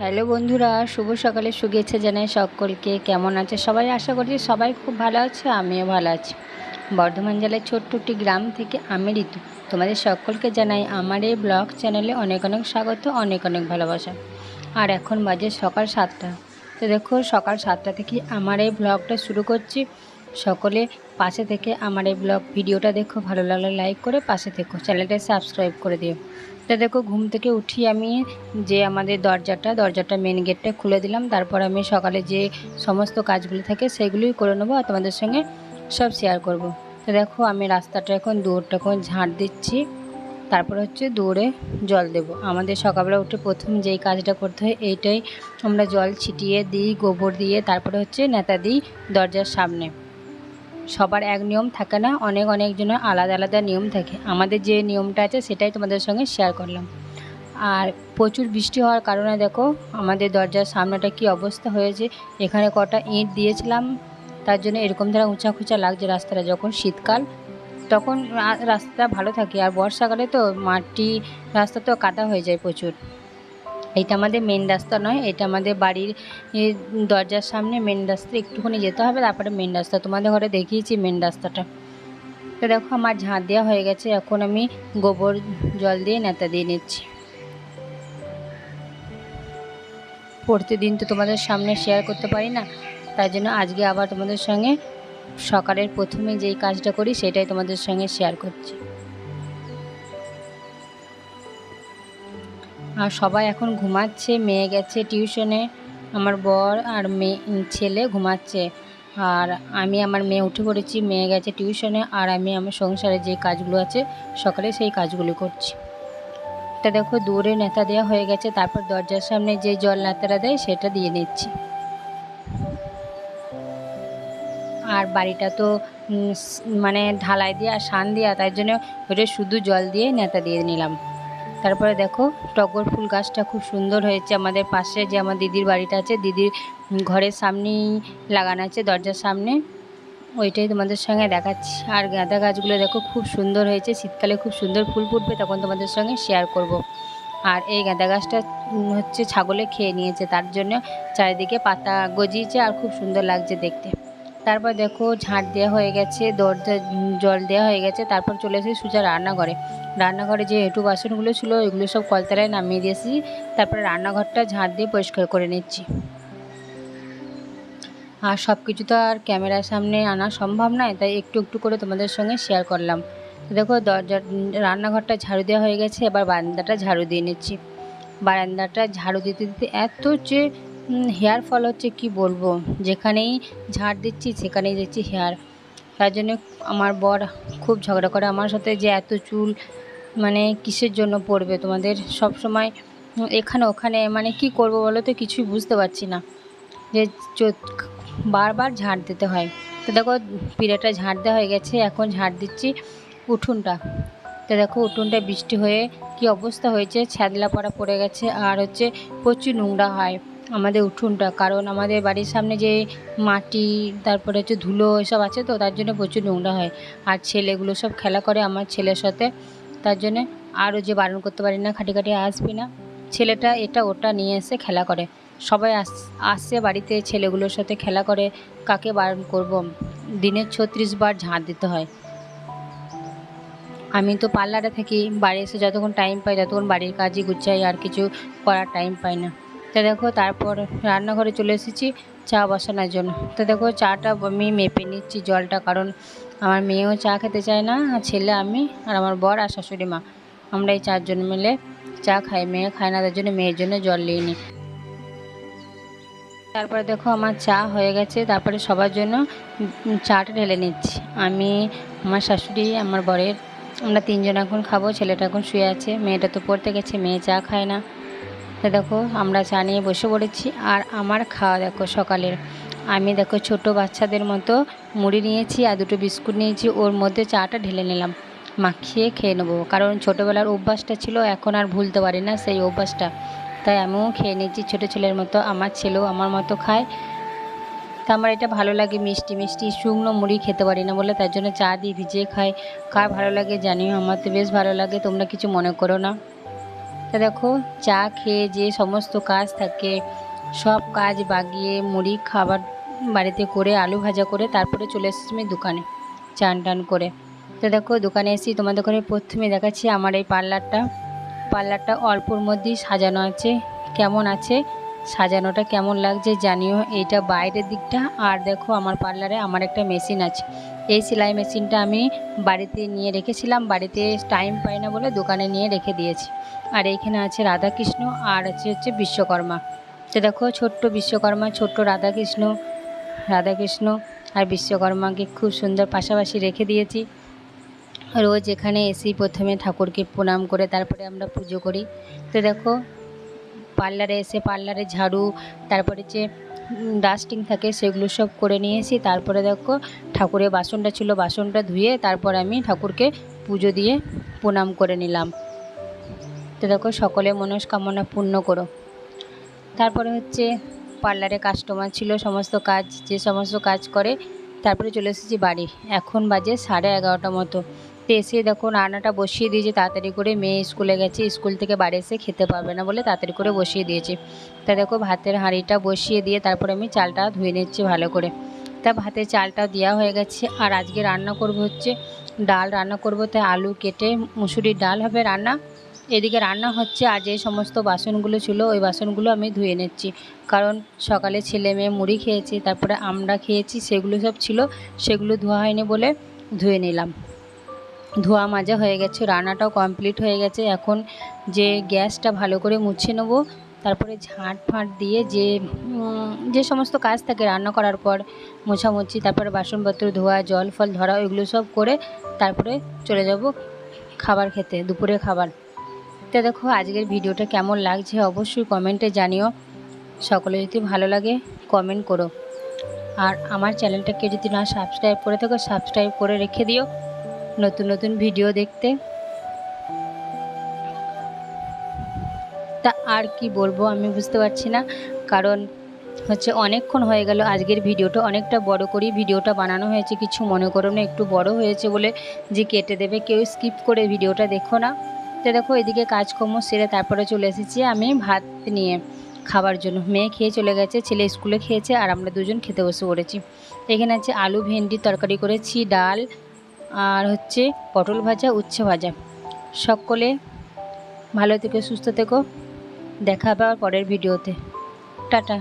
Hello বন্ধুরা, শুভ সকালে শুভেচ্ছা জানাই সকলকে। কেমন আছে সবাই? আশা করছি সবাই খুব ভালো আছে, আমিও ভালো আছি। বর্ধমান জেলার ছোট্ট একটি গ্রাম থেকে আমি ঋতু। তোমাদের সকলকে জানাই আমার এই ব্লগ চ্যানেলে অনেক অনেক স্বাগত, অনেক অনেক ভালোবাসা। আর এখন বাজে সকাল সাতটা। তো দেখো, সকাল সাতটা থেকে আমার এই ব্লগটা শুরু করছি। সকলে পাশে থেকে আমার এই ব্লগ ভিডিওটা দেখো, ভালো লাগলে লাইক করে পাশে থেকো। চ্যানেলটা সাবস্ক্রাইব করে দিও। তা দেখো, ঘুম থেকে উঠি আমি যে আমাদের দরজাটা দরজাটা মেন গেটটা খুলে দিলাম। তারপর আমি সকালে যে সমস্ত কাজগুলো থাকে সেগুলোই করে নেব আর তোমাদের সঙ্গে সব শেয়ার করব। তো দেখো, আমি রাস্তাটা এখন দৌড়টা এখন ঝাঁট দিচ্ছি। তারপর হচ্ছে দৌড়ে জল দেব। আমাদের সকালবেলা উঠে প্রথম যেই কাজটা করতে হয় এইটাই। আমরা জল ছিটিয়ে দিই, গোবর দিয়ে, তারপরে হচ্ছে নেতা দিই দরজার সামনে। সবার এক নিয়ম থাকে না, অনেক অনেকজনের আলাদা আলাদা নিয়ম থাকে। আমাদের যে নিয়মটা আছে সেটাই তোমাদের সঙ্গে শেয়ার করলাম। আর প্রচুর বৃষ্টি হওয়ার কারণে দেখো, আমাদের দরজার সামনেটা কি অবস্থা হয়েছে, এখানে কটা ইঁট দিয়েছিলাম, তার জন্য এরকম ধরা উঁচা খুঁচা লাগছে রাস্তাটা যখন শীতকাল, তখন রা- রাস্তাটা ভালো থাকে। আর বর্ষাকালে তো মাটি, রাস্তা তো কাদা হয়ে যায় প্রচুর। এইটা আমাদের মেন রাস্তা নয় এটা আমাদের বাড়ির দরজার সামনে মেন রাস্তা, একটুখানি যেতে হবে, তারপরে মেন রাস্তা, তোমাদের ঘরে দেখিয়েছি মেন রাস্তাটা। তো দেখো আমার ঝাঁট দেওয়া হয়ে গেছে, এখন আমি গোবর জল দিয়ে নেতা দিয়ে নিচ্ছি। প্রতিদিন তো তোমাদের সামনে শেয়ার করতে পারি না, তাই জন্য আজকে আবার তোমাদের সঙ্গে সকালের প্রথমে যেই কাজটা করি, সেটাই তোমাদের সঙ্গে শেয়ার করছি। আর সবাই এখন ঘুমাচ্ছে, মেয়ে গেছে টিউশনে, আমার বর আর মেয়ে ছেলে ঘুমাচ্ছে। আর আমি আমার মেয়ে উঠে পড়েছি, মেয়ে গেছে টিউশনে, আর আমি আমার সংসারে যে কাজগুলো আছে, সকালে সেই কাজগুলো করছি। এটা দেখো, দূরে নেতা দেওয়া হয়ে গেছে, তারপর দরজার সামনে যে জল নেতাটা দেয়, সেটা দিয়ে নিচ্ছি। আর বাড়িটা তো মানে ঢালাই দেওয়া শান দেওয়া তাই জন্য ওটা শুধু জল দিয়ে নেতা দিয়ে নিলাম। তারপরে দেখো, টগর ফুল গাছটা খুব সুন্দর হয়েছে আমাদের পাশে, যে আমার দিদির বাড়িটা আছে, দিদির ঘরের সামনেই লাগানো আছে, দরজার সামনে। ওইটাই তোমাদের সঙ্গে দেখাচ্ছি। আর গাঁদা গাছগুলো দেখো, খুব সুন্দর হয়েছে, শীতকালে খুব সুন্দর ফুল ফুটবে, তখন তোমাদের সঙ্গে শেয়ার করব। আর এই গাঁদা গাছটা হচ্ছে ছাগলে খেয়ে নিয়েছে, তার জন্য চারিদিকে পাতা গজিয়েছে, আর খুব সুন্দর লাগছে দেখতে। তারপর দেখো ঝাঁট দেওয়া হয়ে গেছে দরজা জল দেওয়া হয়ে গেছে, তারপর চলে এসেছি সুজা রান্নাঘরে। রান্নাঘরে যে এঁটু বাসনগুলো ছিল ওইগুলো সব কলতলায় নামিয়ে দিয়েছি তারপরে রান্নাঘরটা ঝাঁট দিয়ে পরিষ্কার করে নিচ্ছি। আর সব কিছু তো আর ক্যামেরার সামনে আনা সম্ভব নয়, তাই একটু একটু করে তোমাদের সঙ্গে শেয়ার করলাম। দেখো দরজা, রান্নাঘরটা ঝাড়ু দেওয়া হয়ে গেছে, এবার বারান্দাটা ঝাড়ু দিয়ে নিচ্ছি। বারান্দাটা ঝাড়ু দিতে দিতে এত যে হেয়ার ফল হচ্ছে কি বলব? যেখানেই ঝাড় দিচ্ছি, সেখানেই দেখছি হেয়ার। তার জন্য আমার বর খুব ঝগড়া করে। আমার সাথে যে এত চুল মানে কিসের জন্য পড়বে তোমাদের? সব সময় এখানে ওখানে মানে কি করব বলো তো কিছুই বুঝতে পারছি না। যে বারবার ঝাড় দিতে হয়। তো দেখো, পিড়াটা ঝাড় দেওয়া হয়ে গেছে। এখন ঝাড় দিচ্ছি উঠোনটা। তো দেখো, উঠোনটা বৃষ্টি হয়ে কি অবস্থা হয়েছে? ছ্যাদলা পড়া পড়ে গেছে। আর হচ্ছে প্রচুর নোংরা হয়। আমাদের উঠোনটা, কারণ আমাদের বাড়ির সামনে যে মাটি, তারপরে হচ্ছে ধুলো এসব আছে তো, তার জন্য প্রচুর নোংরা হয়। আর ছেলেগুলো সব খেলা করে আমার ছেলের সাথে, তার জন্যে আরও যে বারণ করতে পারি না, খাটি খাটি আসবি না। ছেলেটা এটা ওটা নিয়ে এসে খেলা করে। সবাই আস আসছে বাড়িতে ছেলেগুলোর সাথে খেলা করে, কাকে বারণ করব? দিনে ছত্রিশ বার ঝাঁট দিতে হয়। আমি তো পার্লারে থাকি, বাড়ি এসে যতক্ষণ টাইম পাই, ততক্ষণ বাড়ির কাজই গুছাই, আর কিছু করার টাইম পাই না। তো দেখো তারপর রান্নাঘরে চলে এসেছি চা বসানোর জন্য। তো দেখো চাটা আমি মেপে নিচ্ছি জলটা কারণ আমার মেয়েও চা খেতে চায় না, আর ছেলে আমি আর আমার বর আর শাশুড়ি মা। আমরা এই চারজন মিলে চা খাই, মেয়ে খায় না, তার জন্য মেয়ের জন্য জল নিয়ে নিই। তারপরে দেখো আমার চা হয়ে গেছে, তারপরে সবার জন্য চাটা ঢেলে নিচ্ছি। আমি, আমার শাশুড়ি, আমার বরের, আমরা তিনজন এখন খাব, ছেলেটা এখন শুয়ে আছে, মেয়েটা তো পড়তে গেছে, মেয়ে চা খায় না। দেখো, আমরা চা নিয়ে বসে পড়েছি। আর আমার খাওয়া দেখো সকালের। আমি দেখো ছোট বাচ্চাদের মতো মুড়ি নিয়েছি আর দুটো বিস্কুট নিয়েছি। ওর মধ্যে চাটা ঢেলে নিলাম। মাখিয়ে খেয়ে নেব। কারণ ছোটোবেলার অভ্যাসটা ছিল, এখন আর ভুলতে পারি না সেই অভ্যাসটা। তাই আমিও খেয়ে নিয়েছি ছোটো ছেলের মতো। আমার ছেলেও আমার মতো খায়। তা আমার এটা ভালো লাগে মিষ্টি মিষ্টি শুকনো মুড়ি খেতে পারি না বলে তার জন্য চা দিয়ে ভিজিয়ে খাই। কার ভালো লাগে জানিও? আমার তো বেশ ভালো লাগে। তোমরা কিছু মনে করো না। তা দেখো, চা খেয়ে যে সমস্ত কাজ থাকে, সব কাজ বাগিয়ে মুড়ি খাবার বাড়িতে করে, আলু ভাজা করে তারপরে চলে এসেছি আমি দোকানে চান টান করে। তো দেখো, দোকানে এসেছি, তোমাদের ঘরে প্রথমে দেখাচ্ছি আমার এই পার্লারটা। পার্লারটা অল্পর মধ্যেই সাজানো আছে। কেমন আছে? সাজানোটা কেমন লাগছে জানিও। এইটা বাইরের দিকটা। আর দেখো, আমার পার্লারে আমার একটা মেশিন আছে। এই সেলাই মেশিনটা আমি বাড়িতে নিয়ে রেখেছিলাম। বাড়িতে টাইম পাই না বলে দোকানে নিয়ে রেখে দিয়েছি। আর এইখানে আছে রাধাকৃষ্ণ আর আছে হচ্ছে বিশ্বকর্মা। তো দেখো ছোট্ট বিশ্বকর্মা, ছোট্ট রাধাকৃষ্ণ রাধাকৃষ্ণ আর বিশ্বকর্মাকে খুব সুন্দর পাশাপাশি রেখে দিয়েছি। রোজ এখানে এসেই প্রথমে ঠাকুরকে প্রণাম করে তারপরে আমরা পুজো করি। তো দেখো, পার্লারে এসে পার্লারে ঝাড়ু, তারপরে যে ডাস্টিং থাকে সেগুলো সব করে নিয়েছি। তারপরে দেখো ঠাকুরের বাসনটা ছিল, বাসনটা ধুয়ে তারপর আমি ঠাকুরকে পুজো দিয়ে প্রণাম করে নিলাম। তো দেখো সকলে মনস্কামনা পূর্ণ করো। তারপরে হচ্ছে পার্লারে কাস্টমার ছিল, সমস্ত কাজ, যে সমস্ত কাজ করে, তারপরে চলে এসেছি বাড়ি। এখন বাজে সাড়ে এগারোটা মতো। এসে দেখো রান্নাটা বসিয়ে দিয়েছে, তাড়াতাড়ি করে মেয়ে স্কুলে গেছে, স্কুল থেকে বাড়ি এসে খেতে পারবে না বলে তাড়াতাড়ি করে বসিয়ে দিয়েছে। তা দেখো ভাতের হাঁড়িটা বসিয়ে দিয়ে তারপরে আমি চালটা ধুয়ে নিচ্ছি ভালো করে। তা ভাতে চালটা দেওয়া হয়ে গেছে, আর আজকে রান্না করব হচ্ছে ডাল। রান্না করব তাই আলু কেটে মুসুরির ডাল হবে রান্না। এদিকে রান্না হচ্ছে, আর যে সমস্ত বাসনগুলো ছিল ওই বাসনগুলো আমি ধুয়ে নিচ্ছি। কারণ সকালে ছেলে মেয়ে মুড়ি খেয়েছি, তারপরে আমরা খেয়েছি, সেগুলো সব ছিল, সেগুলো ধোয়া হয়নি বলে ধুয়ে নিলাম। ধোয়া মাজা হয়ে গেছে, রান্নাটাও কমপ্লিট হয়ে গেছে। এখন যে গ্যাসটা ভালো করে মুছে নেব, তারপরে ঝাঁট ফাঁট দিয়ে যে যে সমস্ত কাজ থাকে রান্না করার পর মোছামুছি, তারপরে বাসনপত্র ধোয়া, জল ফল ধরা, ওইগুলো সব করে তারপরে চলে যাব খাবার খেতে, দুপুরে খাবার। তো দেখো আজকের ভিডিওটা কেমন লাগছে অবশ্যই কমেন্টে জানিও। সকলে যদি ভালো লাগে কমেন্ট করো। আর আমার চ্যানেলটাকে যদি না সাবস্ক্রাইব করে থাকো সাবস্ক্রাইব করে রেখে দিও। নতুন নতুন ভিডিও দেখতে। তা আর কি বলব, আমি বুঝতে পারছি না। কারণ হচ্ছে অনেকক্ষণ হয়ে গেল, আজকের ভিডিওটা অনেকটা বড় করেই ভিডিওটা বানানো হয়েছে। কিছু মনে করো না, একটু বড় হয়েছে বলে যে কেটে দেবে, কেউ স্কিপ করে ভিডিওটা দেখো না। তো দেখো, এদিকে কাজকর্ম সেরে তারপরে চলে এসেছি আমি ভাত নিয়ে খাবার জন্য। মেয়ে খেয়ে চলে গেছে, ছেলে স্কুলে খেয়েছে, আর আমরা দুজন খেতে বসে পড়েছি। এখানে আছে আলু, ভেন্ডি, তরকারি করেছি, ডাল আর হচ্ছে পটল ভাজা, উচ্ছে ভাজা। সকলে ভালো থেকো, সুস্থ থেকো। দেখা পাওয়ার পরের ভিডিওতে। টাটা।